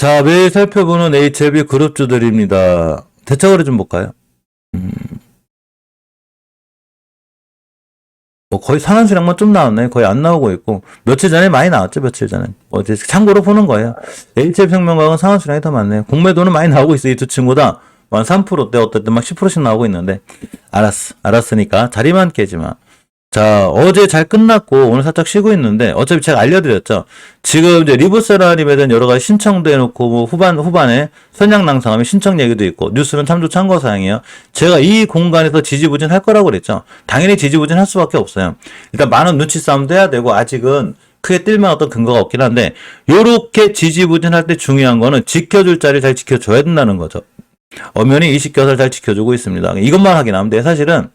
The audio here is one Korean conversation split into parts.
자, 매일 살펴보는 HLB 그룹주들입니다. 대차거래 좀 볼까요? 음. 뭐 거의 상한수량만 좀 나왔네. 거의 안 나오고 있고 며칠 전에 많이 나왔죠. 며칠 전에. 뭐 이제 참고로 보는 거예요. HLB 생명과학은 상한수량이 더 많네요. 공매도는 많이 나오고 있어. 이두 친구다. 한 3%대 어떨 때 막 10%씩 나오고 있는데 알았어. 알았으니까 자리만 깨지 마. 자, 어제 잘 끝났고 오늘 살짝 쉬고 있는데 어차피 제가 알려드렸죠. 지금 이제 리브세라님에 대한 여러 가지 신청도 해놓고 뭐 후반 후반에 선양낭상하면 신청 얘기도 있고 뉴스는 참조 참고 사항이에요. 제가 이 공간에서 지지부진할 거라고 그랬죠. 당연히 지지부진할 수밖에 없어요. 일단 많은 눈치 싸움도 해야 되고 아직은 크게 뜰만 어떤 근거가 없긴 한데 요렇게 지지부진할 때 중요한 거는 지켜줄 자리 잘 지켜줘야 된다는 거죠. 엄연히 이식교사를 잘 지켜주고 있습니다. 이것만 하긴 하는데 사실은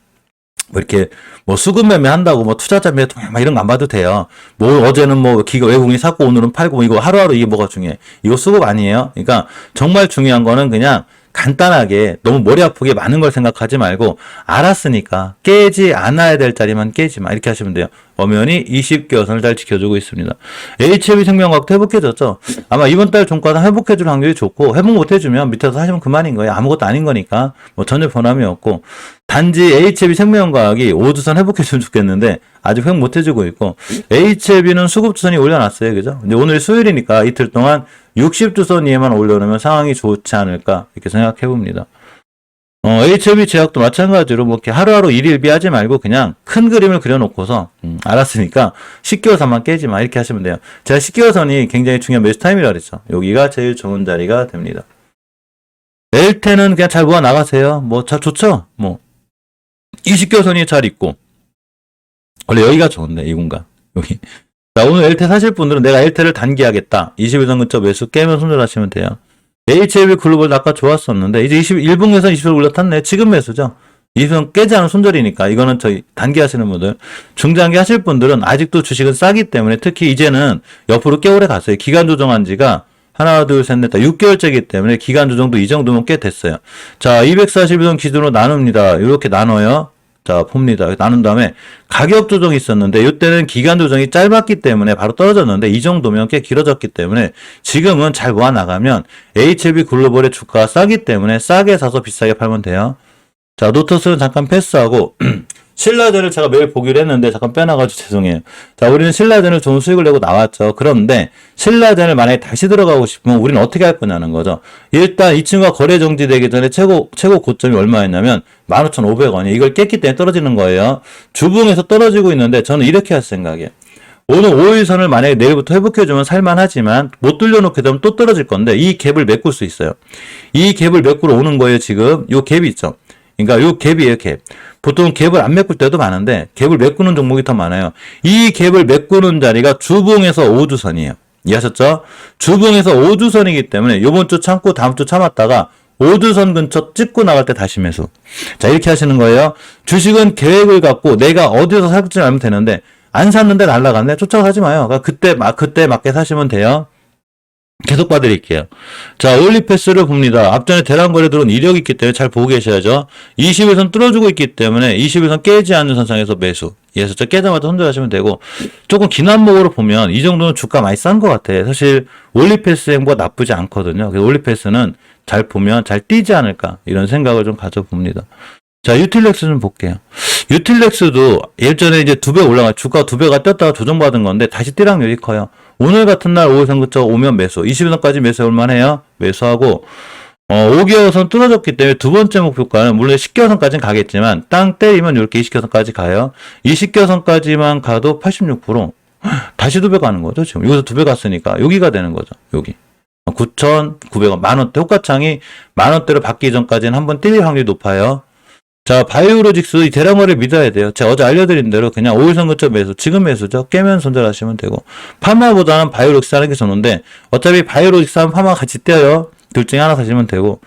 뭐 이렇게 뭐 수급 매매 한다고 뭐 투자자 매매 막 이런 거 안 봐도 돼요. 뭐 어제는 뭐 기가 외국인이 샀고 오늘은 팔고 이거 하루하루 이게 뭐가 중요해. 이거 수급 아니에요. 그러니까 정말 중요한 거는 그냥 간단하게 너무 머리 아프게 많은 걸 생각하지 말고 알았으니까 깨지 않아야 될 자리만 깨지 마 이렇게 하시면 돼요. 엄연히 20개선을 잘 지켜주고 있습니다. HB 생명과학도 회복해졌죠. 아마 이번 달 종가는 회복해줄 확률이 좋고 회복 못해주면 밑에서 하시면 그만인 거예요. 아무것도 아닌 거니까 뭐 전혀 변함이 없고 단지 HB 생명과학이 5주선 회복해주면 좋겠는데 아직 회복 못해주고 있고 HB는 수급주선이 올려놨어요. 그죠? 이제 오늘 수요일이니까 이틀 동안 60주선 위에만 올려놓으면 상황이 좋지 않을까 이렇게 생각해 봅니다. 어, HB 제약도 마찬가지로 뭐 이렇게 하루하루 일일비하지 말고 그냥 큰 그림을 그려놓고서 음, 알았으니까 10개월 선만 깨지 마 이렇게 하시면 돼요. 제가 10개월 선이 굉장히 중요한 매수 타임이라 그랬죠. 여기가 제일 좋은 자리가 됩니다. 엘테는 그냥 잘 모아 나가세요. 뭐 잘 좋죠. 뭐 20개월 선이 잘 있고 원래 여기가 좋은데 이 공간 여기. 자 오늘 엘테 사실 분들은 내가 엘테를 단기하겠다. 21선 근처 매수 깨면 손절하시면 돼요. HLB 글로벌 아까 좋았었는데 이제 21분에서 20을 올라탔네. 지금 매수죠. 이선 깨지 않은 손절이니까 이거는 저희 단기 하시는 분들 중장기 하실 분들은 아직도 주식은 싸기 때문에 특히 이제는 옆으로 꽤 오래 갔어요. 기간 조정한 지가 하나, 둘, 셋, 넷, 다 6개월째이기 때문에 기간 조정도 이 정도면 꽤 됐어요. 자, 241선 기준으로 나눕니다. 이렇게 나눠요. 자, 봅니다. 나눈 다음에 가격 조정이 있었는데 이때는 기간 조정이 짧았기 때문에 바로 떨어졌는데 이 정도면 꽤 길어졌기 때문에 지금은 잘 모아 나가면 HLB 글로벌의 주가가 싸기 때문에 싸게 사서 비싸게 팔면 돼요. 자, 노트스는 잠깐 패스하고 신라젠을 제가 매일 보기로 했는데 잠깐 빼놔가지고 죄송해요. 자, 우리는 신라젠을 좋은 수익을 내고 나왔죠. 그런데 신라젠을 만약에 다시 들어가고 싶으면 우리는 어떻게 할 거냐는 거죠. 일단 이 친구가 거래 정지되기 전에 최고 최고 고점이 얼마였냐면 15,500원이 이걸 깼기 때문에 떨어지는 거예요. 주봉에서 떨어지고 있는데 저는 이렇게 할 생각이에요. 오늘 5일선을 만약에 내일부터 회복해주면 살만하지만 못 돌려놓게 되면 또 떨어질 건데 이 갭을 메꿀 수 있어요. 이 갭을 메꾸러 오는 거예요 지금. 요 갭이 있죠. 그러니까 요 갭이에요 갭. 보통 갭을 안 메꿀 때도 많은데 갭을 메꾸는 종목이 더 많아요. 이 갭을 메꾸는 자리가 주봉에서 5주선이에요. 이해하셨죠? 주봉에서 5주선이기 때문에 요번 주 참고 다음 주 참았다가 5주선 근처 찍고 나갈 때 다시 매수. 자, 이렇게 하시는 거예요. 주식은 계획을 갖고 내가 어디서 살지 알면 되는데 안 샀는데 날라갔네. 쫓아가지 마요. 그러니까 그때 막 그때 맞게 사시면 돼요. 계속 봐드릴게요. 자, 올리 패스를 봅니다. 앞전에 대란 거래 들어온 이력이 있기 때문에 잘 보고 계셔야죠. 20일선 뚫어주고 있기 때문에 20일선 깨지 않는 선상에서 매수. 예서 저 깨자마자 손절하시면 되고 조금 긴 안목으로 보면 이 정도는 주가 많이 싼 것 같아. 사실 올리 패스 행보가 나쁘지 않거든요. 그래서 올리 패스는 잘 보면 잘 뛰지 않을까 이런 생각을 좀 가져봅니다. 자, 유틸렉스 좀 볼게요. 유틸렉스도 예전에 이제 두 배 올라가, 주가 두 배가 떴다가 조정받은 건데 다시 뛰락률이 커요. 오늘 같은 날 5일선 그쳐 오면 매수, 20일선까지 매수해 올만해요. 매수하고, 어, 5개월선 뚫어졌기 때문에 두 번째 목표가는 물론 10개월선까지는 가겠지만, 땅 때리면 이렇게 20개월선까지 가요. 20개월선까지만 가도 86%. 다시 두 배 가는 거죠, 지금. 여기서 두 배 갔으니까, 여기가 되는 거죠, 여기. 9,900원, 만원대, 호가창이 만원대로 받기 전까지는 한번 뛸 확률이 높아요. 자, 바이오로직스 이 대량거래 믿어야 돼요. 제가 어제 알려드린 대로 그냥 5일선 근처 매수, 지금 매수죠. 깨면 손절하시면 되고. 파마보다는 바이오로직스 하는 게 좋은데, 어차피 바이오로직스 하면 파마 같이 떼요. 둘 중에 하나 사시면 되고.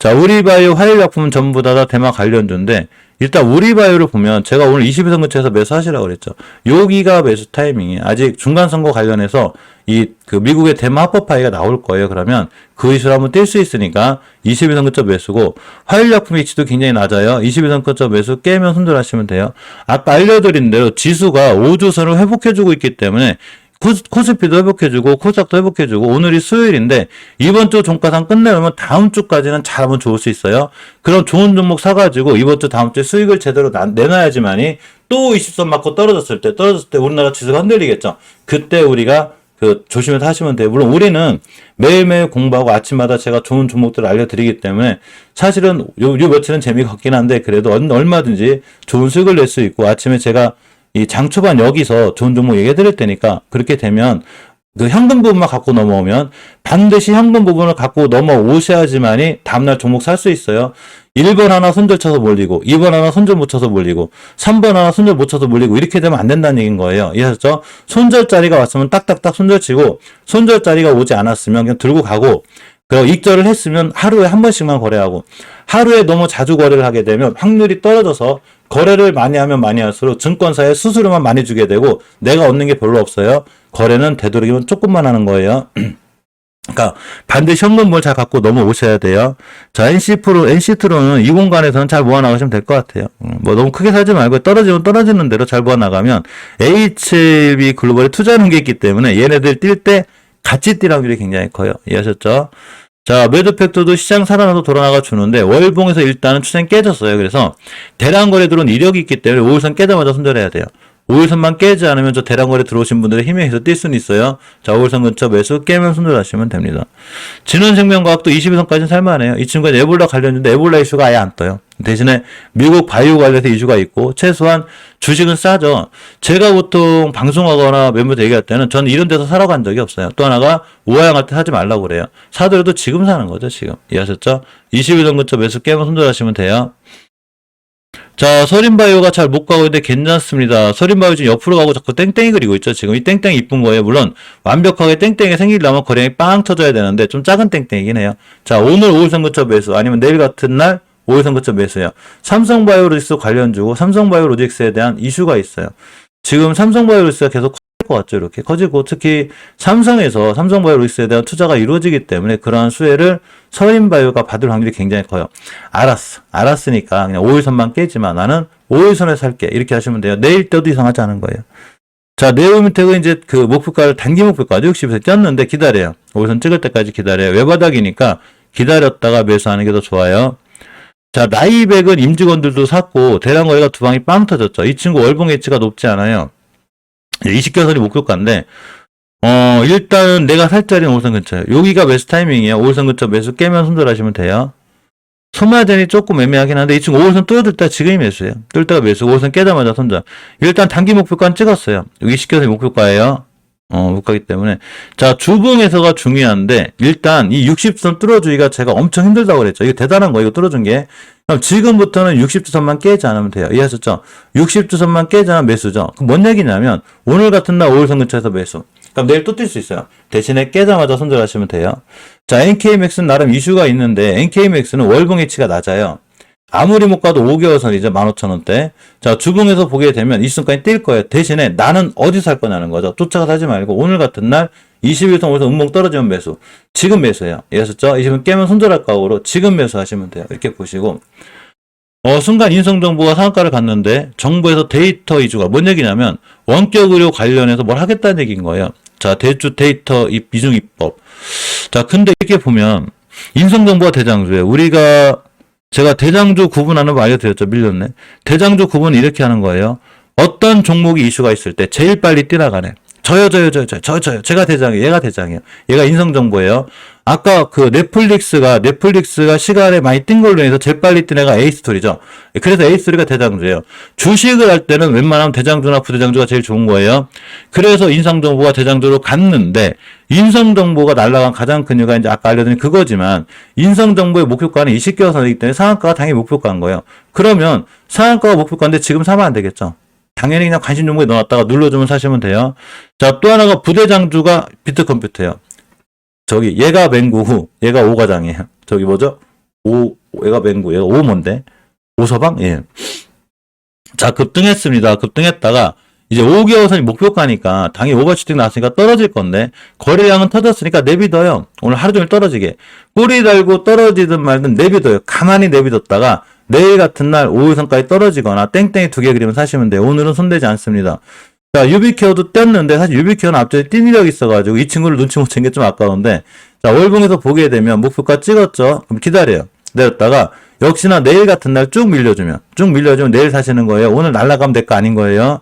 자, 우리바이오 화일 약품은 전부 다, 다 대마 관련주인데, 일단 우리바이오를 보면 제가 오늘 20일선 근처에서 매수하시라고 그랬죠. 여기가 매수 타이밍이에요. 아직 중간 선거 관련해서 이 그 미국의 대마 합법 파이가 나올 거예요. 그러면 그 이슈를 한번 뗄수 있으니까 21선 근처 매수고 화일 약품 위치도 굉장히 낮아요. 21선 근처 매수 깨면 손절하시면 돼요. 아까 알려드린 대로 지수가 5주선을 회복해주고 있기 때문에 코스, 코스피도 회복해주고 코스닥도 회복해주고 오늘이 수요일인데 이번 주 종가상 끝내면 다음 주까지는 잘하면 좋을 수 있어요. 그럼 좋은 종목 사가지고 이번 주 다음 주에 수익을 제대로 나- 내놔야지만이 또 20선 맞고 떨어졌을 때 떨어졌을 때 우리나라 지수가 흔들리겠죠. 그때 우리가 그 조심해서 하시면 돼요. 물론 우리는 매일매일 공부하고 아침마다 제가 좋은 종목들을 알려드리기 때문에 사실은 요, 요 며칠은 재미가 없긴 한데 그래도 얼- 얼마든지 좋은 수익을 낼 수 있고 아침에 제가 이 장 초반 여기서 좋은 종목 얘기해 드릴 테니까 그렇게 되면 그 현금 부분만 갖고 넘어오면 반드시 현금 부분을 갖고 넘어오셔야지만이 다음날 종목 살 수 있어요. 1번 하나 손절 쳐서 몰리고 2번 하나 손절 못 쳐서 몰리고 3번 하나 손절 못 쳐서 몰리고 이렇게 되면 안 된다는 얘기인 거예요. 이해하셨죠? 손절 자리가 왔으면 딱딱딱 손절 치고 손절 자리가 오지 않았으면 그냥 들고 가고 그리고 익절을 했으면 하루에 한 번씩만 거래하고 하루에 너무 자주 거래를 하게 되면 확률이 떨어져서 거래를 많이 하면 많이 할수록 증권사에 수수료만 많이 주게 되고 내가 얻는 게 별로 없어요. 거래는 되도록이면 조금만 하는 거예요. 그러니까 반드시 현금을 잘 갖고 넘어오셔야 돼요. 자, NC 프로, NC트로는 이 공간에서는 잘 모아 나가시면 될 것 같아요. 음, 뭐 너무 크게 사지 말고 떨어지면 떨어지는 대로 잘 모아 나가면 HB 글로벌에 투자하는 게 있기 때문에 얘네들 뛸 때 같이 뛸 확률이 굉장히 커요. 이해하셨죠? 자, 매도 팩터도 시장 살아나서 돌아나가 주는데 월봉에서 일단은 추세는 깨졌어요. 그래서 대량 거래 들어온 이력이 있기 때문에 5일선 깨자마자 손절해야 돼요. 5일선만 깨지 않으면 저 대량 거래 들어오신 분들의 힘에 의해서 뛸 수는 있어요. 자, 5일선 근처 매수 깨면 손절하시면 됩니다. 진원생명과학도 22선까지는 살만해요. 이 친구가 에볼라 관련인데 에볼라 이슈가 아예 안 떠요. 대신에 미국 바이오 관련해서 이슈가 있고 최소한 주식은 싸죠. 제가 보통 방송하거나 멤버들 얘기할 때는 저는 이런 데서 사러 간 적이 없어요. 또 하나가 우아양할 때 사지 말라고 그래요. 사더라도 지금 사는 거죠, 지금. 이해하셨죠? 21선 근처 매수 깨면 손절하시면 돼요. 자, 서린바이오가 잘 못 가고 있는데 괜찮습니다. 서린바이오 지금 옆으로 가고 자꾸 땡땡이 그리고 있죠. 지금 이 땡땡이 이쁜 거예요. 물론 완벽하게 땡땡이 생기려면 거량이 빵 터져야 되는데 좀 작은 땡땡이긴 해요. 자, 오늘 5일선 근처 매수 아니면 내일 같은 날 5일선 근처 매수요. 삼성바이오로직스 관련주고 삼성바이오로직스에 대한 이슈가 있어요. 지금 삼성바이오로직스가 계속 것 같죠. 이렇게 커지고 특히 삼성에서 삼성바이오로직스에 대한 투자가 이루어지기 때문에 그러한 수혜를 서린바이오가 받을 확률이 굉장히 커요. 알았어. 알았으니까 그냥 5일선만 깨지만 나는 5일선에 살게. 이렇게 하시면 돼요. 내일 때도 이상하지 않은 거예요. 자, 네오미텍은 이제 그 목표가를 단기 목표가도 60에서 뛰었는데 기다려요. 5일선 찍을 때까지 기다려요. 외바닥이니까 기다렸다가 매수하는 게 더 좋아요. 자, 나이백은 임직원들도 샀고 대량 거래가 두 방이 빵 터졌죠. 이 친구 월봉 예치가 높지 않아요. 20개선이 목표가인데 어, 일단은 내가 살 자리는 5선 근처예요. 여기가 매수 타이밍이에요. 5선 근처 매수 깨면 손절하시면 돼요. 소마전이 조금 애매하긴 한데 이 친구 5선 뚫어줄 때 지금이 매수예요. 뚫을 때가 매수, 5선 깨자마자 손절. 일단 단기 목표가는 찍었어요. 여기 20개선이 목표가예요. 어, 못 가기 때문에. 자, 주봉에서가 중요한데, 일단 이 60선 뚫어주기가 제가 엄청 힘들다고 그랬죠. 이거 대단한 거, 이거 뚫어준 게. 그럼 지금부터는 60주선만 깨지 않으면 돼요. 이해하셨죠? 60주선만 깨지 않으면 매수죠. 그럼 뭔 얘기냐면, 오늘 같은 날 5일선 근처에서 매수. 그럼 내일 또 뛸 수 있어요. 대신에 깨자마자 손절하시면 돼요. 자, NKMX는 나름 이슈가 있는데, NKMX는 월봉 해치가 낮아요. 아무리 못 가도 5개월 선이죠. 15,000원대. 자, 주봉에서 보게 되면 이 순간이 뛸 거예요. 대신에 나는 어디서 살 거냐는 거죠. 쫓아가 사지 말고 오늘 같은 날 21선 오에서 음봉 떨어지면 매수. 지금 매수해요. 이해하셨죠? 이 지금 깨면 손절할 각오로 지금 매수하시면 돼요. 이렇게 보시고. 어, 순간 인성정보가 상한가를 갔는데 정부에서 데이터 위주가 뭔 얘기냐면 원격 의료 관련해서 뭘 하겠다는 얘기인 거예요. 자, 대주 데이터 입, 이중 입법. 자, 근데 이렇게 보면 인성정보가 대장주예요. 우리가 제가 대장주 구분하는 거 알려드렸죠. 밀렸네. 대장주 구분 이렇게 하는 거예요. 어떤 종목이 이슈가 있을 때 제일 빨리 뛰어가네. 저요, 저요, 저요, 저요, 저, 저요. 제가 대장이에요. 얘가 대장이에요. 얘가 인성정보예요. 아까 그 넷플릭스가, 넷플릭스가 시간에 많이 뛴 걸로 해서 제일 빨리 뛴 애가 에이스토리죠. 그래서 에이스토리가 대장주예요. 주식을 할 때는 웬만하면 대장주나 부대장주가 제일 좋은 거예요. 그래서 인성정보가 대장주로 갔는데, 인성정보가 날라간 가장 큰 이유가 이제 아까 알려드린 그거지만, 인성정보의 목표가는 20개월 선이기 때문에 상한가가 당연히 목표가인 거예요. 그러면 상한가가 목표가인데 지금 사면 안 되겠죠. 당연히 그냥 관심 종목에 넣어놨다가 눌러주면 사시면 돼요. 자, 또 하나가 부대장주가 비트컴퓨터예요. 저기 얘가 맹구고 얘가 오과장이에요. 저기 뭐죠? 오 얘가 맹구 얘가 오 뭔데? 오서방? 예. 자 급등했습니다. 급등했다가 이제 5개월 선이 목표가니까 당연히 오버슈팅 나왔으니까 떨어질 건데 거래량은 터졌으니까 내비둬요. 오늘 하루 종일 떨어지게 꼬리 달고 떨어지든 말든 내비둬요. 가만히 내비뒀다가 내일 같은 날 5일선까지 떨어지거나 땡땡이 두 개 그리면 사시면 돼요. 오늘은 손대지 않습니다. 자, 유비케어도 떴는데 사실 유비케어는 앞전에 뛴 이력이 있어가지고 이 친구를 눈치 못 챈 게 좀 아까운데 자, 월봉에서 보게 되면 목표가 찍었죠? 그럼 기다려요. 내렸다가 역시나 내일 같은 날 쭉 밀려주면 쭉 밀려주면 내일 사시는 거예요. 오늘 날라가면 될 거 아닌 거예요.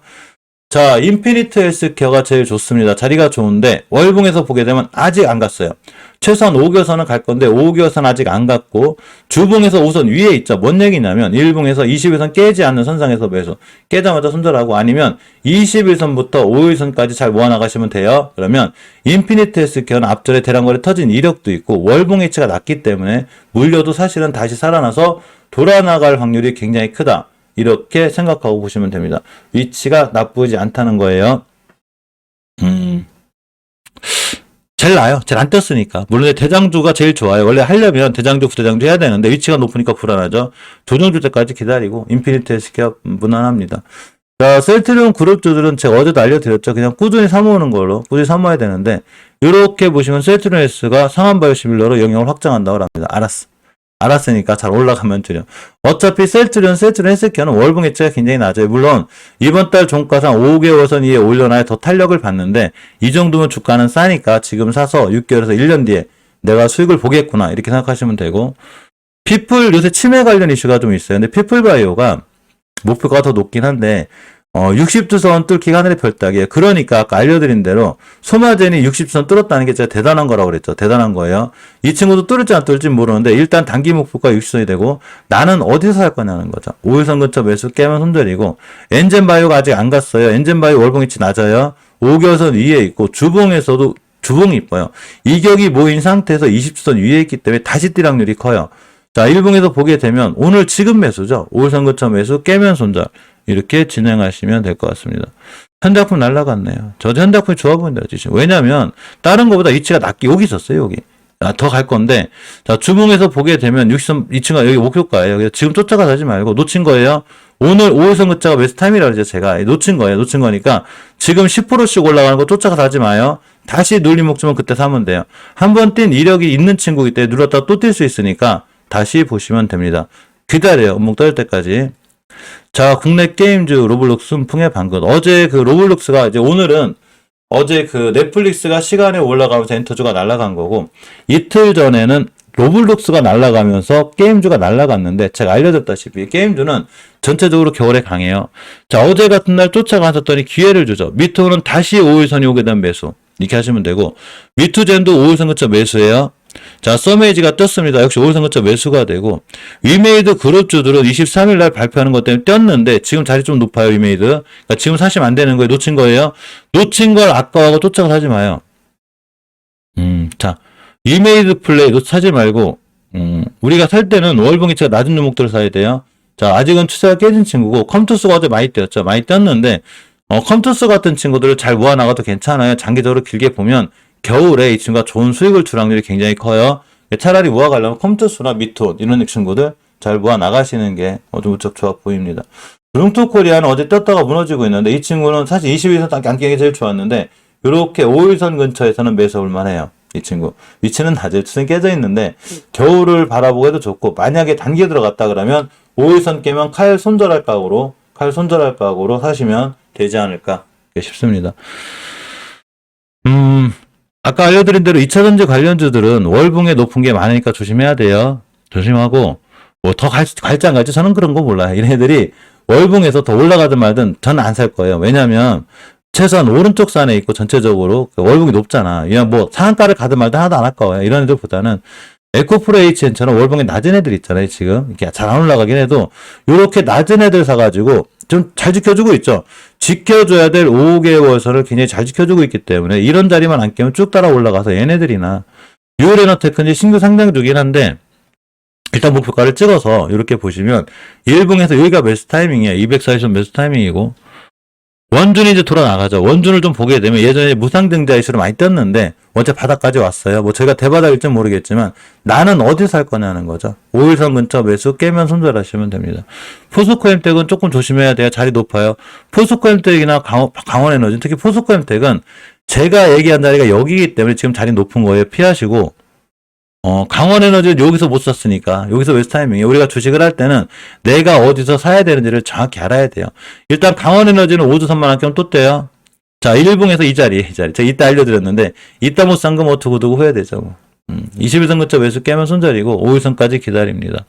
자, 인피니트 헬스케어가 제일 좋습니다. 자리가 좋은데 월봉에서 보게 되면 아직 안 갔어요. 최소한 5개선은 갈 건데 5개선 아직 안 갔고 주봉에서 우선 위에 있죠. 뭔 얘기냐면 1봉에서 20일선 깨지 않는 선상에서 매수. 깨자마자 손절하고 아니면 21선부터 5일선까지 잘 모아나가시면 돼요. 그러면 인피니트 헬스케어는 앞절에 대량거래 터진 이력도 있고 월봉 해치가 낮기 때문에 물려도 사실은 다시 살아나서 돌아나갈 확률이 굉장히 크다. 이렇게 생각하고 보시면 됩니다. 위치가 나쁘지 않다는 거예요. 음. 제일 나아요. 제일 안 떴으니까. 물론 대장주가 제일 좋아요. 원래 하려면 대장주, 부대장주 해야 되는데 위치가 높으니까 불안하죠. 조정주 때까지 기다리고 인피니트 헬스케어 무난합니다. 자, 셀트리온 그룹주들은 제가 어제도 알려드렸죠. 그냥 꾸준히 사모으는 걸로 꾸준히 사모아야 되는데 이렇게 보시면 셀트리온 S가 상한바이오 시밀러로 영역을 확장한다고 합니다. 알았어. 알았으니까 잘 올라가면 되죠. 어차피 셀트리온, 셀트리온 헬스케어는 월봉 해치가 굉장히 낮아요. 물론 이번 달 종가상 5개월선 위에 올려놔야 더 탄력을 받는데 이 정도면 주가는 싸니까 지금 사서 6개월에서 1년 뒤에 내가 수익을 보겠구나 이렇게 생각하시면 되고 피플 요새 치매 관련 이슈가 좀 있어요. 근데 피플바이오가 목표가 더 높긴 한데 어, 60주선 뚫기 하늘의 별따기예요. 그러니까 아까 알려드린 대로 소마젠이 60주선 뚫었다는 게 진짜 대단한 거라고 그랬죠. 대단한 거예요. 이 친구도 뚫을지 안 뚫을지 모르는데 일단 단기 목표가 60선이 되고 나는 어디서 살 거냐는 거죠. 5일선 근처 매수 깨면 손절이고 엔젠바이오가 아직 안 갔어요. 엔젠바이오 월봉이치 낮아요. 5개월선 위에 있고 주봉에서도 주봉이 이뻐요. 이격이 모인 상태에서 20주선 위에 있기 때문에 다시 뛸 확률이 커요. 자, 일봉에서 보게 되면 오늘 지금 매수죠. 5일선 근처 매수 깨면 손절. 이렇게 진행하시면 될 것 같습니다. 현대학품 날라갔네요. 저도 현대학품이 좋아 보인다. 왜냐면 다른 것보다 위치가 낮게 여기 있었어요. 여기. 아, 더 갈 건데 자 주봉에서 보게 되면 60선 위치가 여기 목표가예요. 지금 쫓아가지 말고 놓친 거예요. 오늘 5일선 근자가 베스트 타임이라고 그러죠. 제가 놓친 거예요. 놓친 거니까 지금 10%씩 올라가는 거 쫓아가지 마요. 다시 눌림 목주면 그때 사면 돼요. 한 번 뛴 이력이 있는 친구이기 때문에 눌렀다 또 뛸 수 있으니까 다시 보시면 됩니다. 기다려요. 음목 떠질 때까지. 자, 국내 게임즈 로블록스 순풍의 방긋. 어제 그 로블록스가 이제 오늘은 어제 그 넷플릭스가 시간에 올라가면서 엔터주가 날아간 거고 이틀 전에는 로블록스가 날아가면서 게임주가 날아갔는데 제가 알려줬다시피 게임주는 전체적으로 겨울에 강해요. 자, 어제 같은 날 쫓아갔었더니 기회를 주죠. 미투는 다시 5일선이 오게 된 매수. 이렇게 하시면 되고 미투젠도 5일선 근처 매수예요. 자, 서메이지가 떴습니다. 역시 5일선 근처 매수가 되고 위메이드 그룹주들은 23일 날 발표하는 것 때문에 떴는데 지금 자리 좀 높아요, 위메이드. 그러니까 지금 사시면 안 되는 거예요. 놓친 거예요. 놓친 걸 아까워하고 쫓아가 사지 마요. 음, 자, 위메이드 플레이도 사지 말고 음, 우리가 살 때는 월봉이체가 낮은 종목들을 사야 돼요. 자, 아직은 추세가 깨진 친구고 컴투스가 어제 많이 뛰었죠. 많이 뛰었는데 어, 컴투스 같은 친구들을 잘 모아나가도 괜찮아요. 장기적으로 길게 보면 겨울에 이 친구가 좋은 수익을 줄 확률이 굉장히 커요. 차라리 모아가려면 컴투스나 미톤 이런 친구들 잘 모아 나가시는 게 어좀 무척 좋아 보입니다. 룽투 코리아는 어제 떴다가 무너지고 있는데 이 친구는 사실 22선 안경이 제일 좋았는데 이렇게 5일선 근처에서는 매수할 만해요. 이 친구 위치는 낮아요. 수는 깨져 있는데 겨울을 바라보기도 좋고 만약에 단기에 들어갔다 그러면 5일선 깨면 칼 손절할 각오로 칼 손절할 각오로 사시면 되지 않을까 싶습니다. 음, 아까 알려드린 대로 2차전지 관련주들은 월봉에 높은 게 많으니까 조심해야 돼요. 조심하고 뭐 더 갈지 안 갈지 저는 그런 거 몰라요. 이런 애들이 월봉에서 더 올라가든 말든 저는 안 살 거예요. 왜냐하면 최소한 오른쪽 산에 있고 전체적으로 그 월봉이 높잖아. 그냥 뭐 상한가를 가든 말든 하나도 안할 거예요. 이런 애들보다는 에코프로 HN처럼 월봉이 낮은 애들 있잖아요. 지금 이렇게 잘 안 올라가긴 해도 이렇게 낮은 애들 사가지고 좀 잘 지켜주고 있죠. 지켜줘야 될 5개월선을 굉장히 잘 지켜주고 있기 때문에 이런 자리만 안 깨면 쭉 따라 올라가서 얘네들이나 유레너테크는 신규 상장 중이긴 한데 일단 목표가를 찍어서 이렇게 보시면 1봉에서 여기가 매수 타이밍이에요. 240선 매수 타이밍이고 원준이 이제 돌아 나가죠. 원준을 좀 보게 되면 예전에 무상등자 이슈로 많이 떴는데 어제 바닥까지 왔어요. 뭐 저희가 대바닥일지 모르겠지만 나는 어디 살 거냐는 거죠. 5일선 근처 매수 깨면 손절하시면 됩니다. 포스코 엠텍은 조금 조심해야 돼요. 자리 높아요. 포스코 엠텍이나 강원, 강원 에너지 특히 포스코 엠텍은 제가 얘기한 자리가 여기이기 때문에 지금 자리 높은 거예요. 피하시고 어, 강원 에너지는 여기서 못 샀으니까, 여기서 웨스트 타이밍이 우리가 주식을 할 때는 내가 어디서 사야 되는지를 정확히 알아야 돼요. 일단 강원 에너지는 5주 선만 한겸또 떼요. 자, 일봉에서 이 자리, 이 자리. 제가 이따 알려드렸는데, 이따 못 산 거 뭐 두고두고 후회되죠. 뭐. 음, 21선 근처 매수 깨면 손절이고, 5일선까지 기다립니다.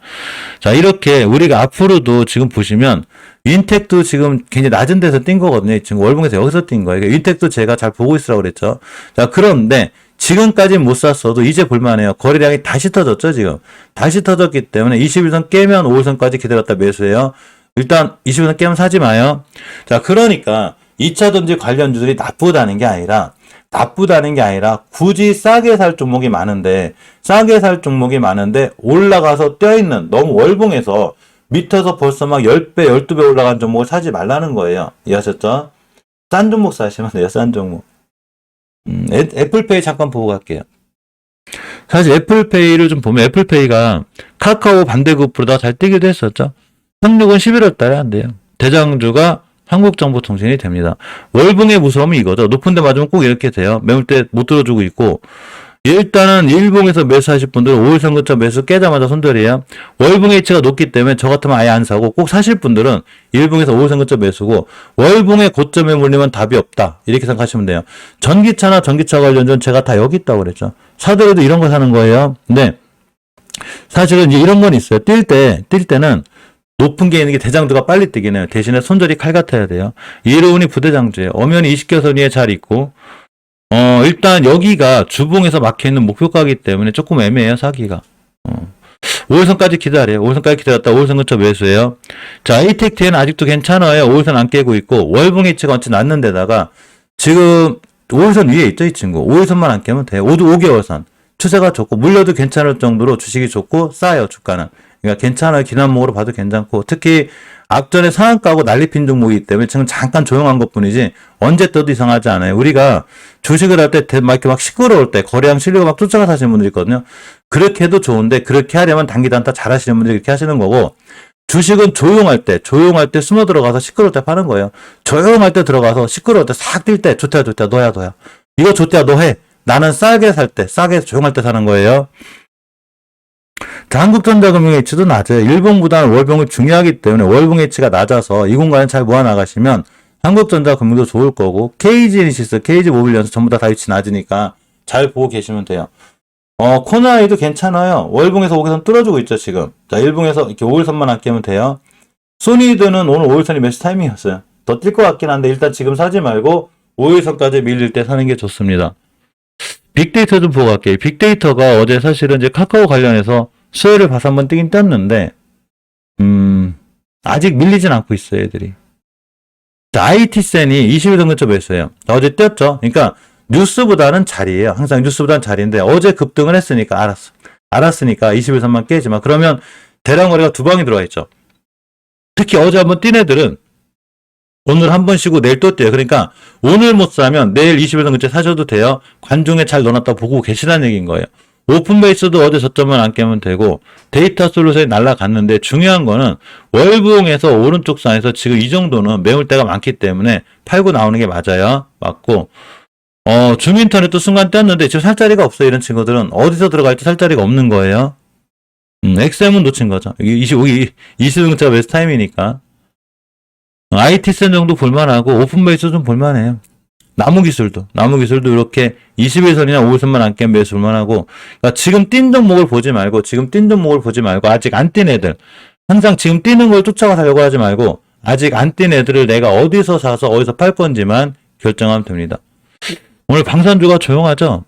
자, 이렇게 우리가 앞으로도 지금 보시면, 윈텍도 지금 굉장히 낮은 데서 뛴 거거든요. 지금 월봉에서 여기서 뛴 거예요. 그러니까 윈텍도 제가 잘 보고 있으라고 그랬죠. 자, 그런데, 지금까지 못 샀어도 이제 볼만해요. 거래량이 다시 터졌죠, 지금. 다시 터졌기 때문에 21선 깨면 5일선까지 기다렸다 매수해요. 일단 21선 깨면 사지 마요. 자, 그러니까 2차 전지 관련주들이 나쁘다는 게 아니라 나쁘다는 게 아니라 굳이 싸게 살 종목이 많은데 싸게 살 종목이 많은데 올라가서 떼어있는 너무 월봉에서 밑에서 벌써 막 10배, 12배 올라간 종목을 사지 말라는 거예요. 이해하셨죠? 싼 종목 사시면 돼요, 싼 종목. 음, 애, 애플페이 잠깐 보고 갈게요. 사실 애플페이를 좀 보면 애플페이가 카카오 반대급부로다 잘 뛰기도 했었죠. 상륙은 11월 달에 한대요. 대장주가 한국정보통신이 됩니다. 월봉의 무서움이 이거죠. 높은 데 맞으면 꼭 이렇게 돼요. 매물대 못 들어주고 있고 일단은 일봉에서 매수하실 분들은 5일선 근처 매수 깨자마자 손절이에요. 월봉 H가 높기 때문에 저 같으면 아예 안 사고 꼭 사실 분들은 일봉에서 5일선 근처 매수고 월봉의 고점에 물리면 답이 없다. 이렇게 생각하시면 돼요. 전기차나 전기차 관련전 제가 다 여기 있다고 그랬죠. 사더라도 이런 거 사는 거예요. 근데 사실은 이제 이런 건 있어요. 뛸 때, 뛸 때는 높은 게 있는 게 대장주가 빨리 뛰긴 해요. 대신에 손절이 칼 같아야 돼요. 이로운이 부대장주예요. 엄연히 20개선 위에 잘 있고, 어, 일단 여기가 주봉에서 막혀있는 목표가이기 때문에 조금 애매해요, 사기가. 어. 5일선까지 기다려요. 5일선까지 기다렸다 5일선 근처 매수해요. 자, 이텍트에는 아직도 괜찮아요. 5일선 안 깨고 있고, 월봉 H가 완전 낮는 데다가, 지금 5일선 위에 있죠, 이 친구. 5일선만 안 깨면 돼요. 5, 5개월선. 추세가 좋고, 물려도 괜찮을 정도로 주식이 좋고, 싸요, 주가는. 그러니까 괜찮아요. 기난목으로 봐도 괜찮고, 특히 앞전에 상한가고 난리핀 종목이기 때문에 지금 잠깐 조용한 것 뿐이지 언제 떠도 이상하지 않아요. 우리가 주식을 할 때 막 이렇게 막 시끄러울 때 거래량 실리고 막 쫓아가 사시는 분들 있거든요. 그렇게 해도 좋은데 그렇게 하려면 단기 단타 잘 하시는 분들이 그렇게 하시는 거고 주식은 조용할 때, 조용할 때 숨어 들어가서 시끄러울 때 파는 거예요. 조용할 때 들어가서 시끄러울 때 싹 뛸 때 좋다 좋다 너야 너야. 이거 좋다 너 해. 나는 싸게 살 때, 싸게 조용할 때 사는 거예요. 자, 한국전자금융 H도 낮아요. 일봉보다는 월봉이 중요하기 때문에 월봉 H가 낮아서 이 공간에 잘 모아나가시면 한국전자금융도 좋을 거고 KG이니시스, KG모빌리언스 전부 다 다위치 낮으니까 잘 보고 계시면 돼요. 어, 코나이도 괜찮아요. 월봉에서 5개선 뚫어주고 있죠, 지금. 자, 일봉에서 이렇게 5일선만 안 깨면 돼요. 소니드는 오늘 5일선이 매수 타이밍이었어요. 더 뛸 것 같긴 한데 일단 지금 사지 말고 5일선까지 밀릴 때 사는 게 좋습니다. 빅데이터 좀 보고 갈게요. 빅데이터가 어제 사실은 이제 카카오 관련해서 수요일에 봐서 한번 뜨긴 떴는데, 음, 아직 밀리진 않고 있어요, 애들이. 자, IT센이 20일 정도 매수해요. 어제 떴죠? 그러니까, 뉴스보다는 자리예요. 항상 뉴스보다는 자리인데, 어제 급등을 했으니까, 알았어. 알았으니까 21선만 깨지만, 그러면 대량 거래가 두 방이 들어와 있죠. 특히 어제 한번 뛴 애들은, 오늘 한 번 쉬고 내일 또 뛰어요. 그러니까, 오늘 못 사면 내일 20일 근처 사셔도 돼요. 관중에 잘 넣어놨다 보고 계시다는 얘기인 거예요. 오픈 베이스도 어제 저점을 안 깨면 되고 데이터 솔루션이 날라갔는데 중요한 거는 월봉에서 오른쪽 선에서 지금 이 정도는 매물대가 많기 때문에 팔고 나오는 게 맞아요. 맞고 어 줌인터넷도 순간 떴는데 지금 살 자리가 없어요. 이런 친구들은 어디서 들어갈지 살 자리가 없는 거예요. 음, XM은 놓친 거죠. 이게 25, 20등차 웨스 타임이니까. IT센 정도 볼만하고 오픈 베이스 좀 볼만해요. 나무 기술도, 나무 기술도 이렇게 21선이나 5일선만 안 깨면 매수 만 하고, 그러니까 지금 뛴 종목을 보지 말고, 지금 뛴 종목을 보지 말고, 아직 안 뛴 애들, 항상 지금 뛰는 걸 쫓아가 사려고 하지 말고, 아직 안 뛴 애들을 내가 어디서 사서 어디서 팔 건지만 결정하면 됩니다. 오늘 방산주가 조용하죠?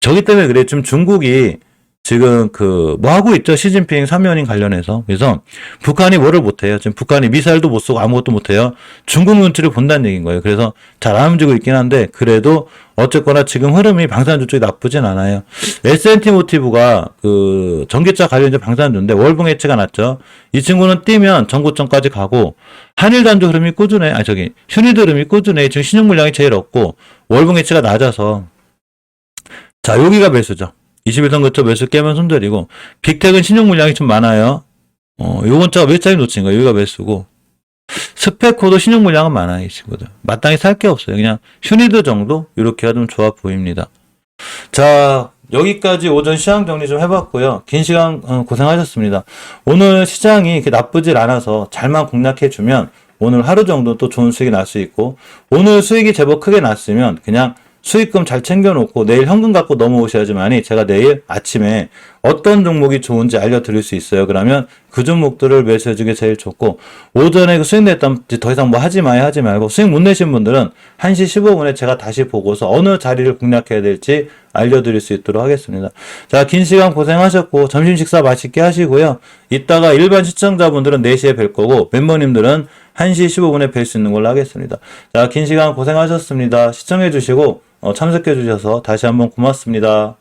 저기 때문에 그래. 지금 중국이 지금 그 뭐 하고 있죠? 시진핑 사면인 관련해서. 그래서 북한이 뭐를 못해요? 지금 북한이 미사일도 못 쏘고 아무것도 못해요? 중국 눈치를 본다는 얘기인 거예요. 그래서 잘 안 움직이고 있긴 한데 그래도 어쨌거나 지금 흐름이 방산주 쪽이 나쁘진 않아요. S&T 모티브가 그 전기차 관련된 방산주인데 월봉 해체가 났죠. 이 친구는 뛰면 전고점까지 가고 한일 단주 흐름이 꾸준해. 아 저기 슈니드 흐름이 꾸준해. 지금 신용 물량이 제일 없고 월봉 해체가 낮아서 자 여기가 매수죠 21선 근처 매수 깨면 손절이고 빅텍은 신용 물량이 좀 많아요. 어, 요건 자가 몇 자리 놓친 거예요. 여기가 매수고 스페코도 신용 물량은 많아요. 이 친구들. 마땅히 살 게 없어요. 그냥 슈니드 정도 이렇게가 좀 좋아 보입니다. 자 여기까지 오전 시장 정리 좀 해봤고요. 긴 시간 어, 고생하셨습니다. 오늘 시장이 이렇게 나쁘질 않아서 잘만 공략해주면 오늘 하루 정도 또 좋은 수익이 날 수 있고 오늘 수익이 제법 크게 났으면 그냥 수익금 잘 챙겨놓고 내일 현금 갖고 넘어오셔야지만이 제가 내일 아침에 어떤 종목이 좋은지 알려드릴 수 있어요. 그러면 그 종목들을 매수해주기 제일 좋고 오전에 그 수익 냈다면 더 이상 뭐 하지 마요 하지 말고 수익 못 내신 분들은 1시 15분에 제가 다시 보고서 어느 자리를 공략해야 될지 알려드릴 수 있도록 하겠습니다. 자, 긴 시간 고생하셨고 점심 식사 맛있게 하시고요. 이따가 일반 시청자분들은 4시에 뵐 거고 멤버님들은 1시 15분에 뵐 수 있는 걸로 하겠습니다. 자, 긴 시간 고생하셨습니다. 시청해 주시고 어, 참석해 주셔서 다시 한번 고맙습니다.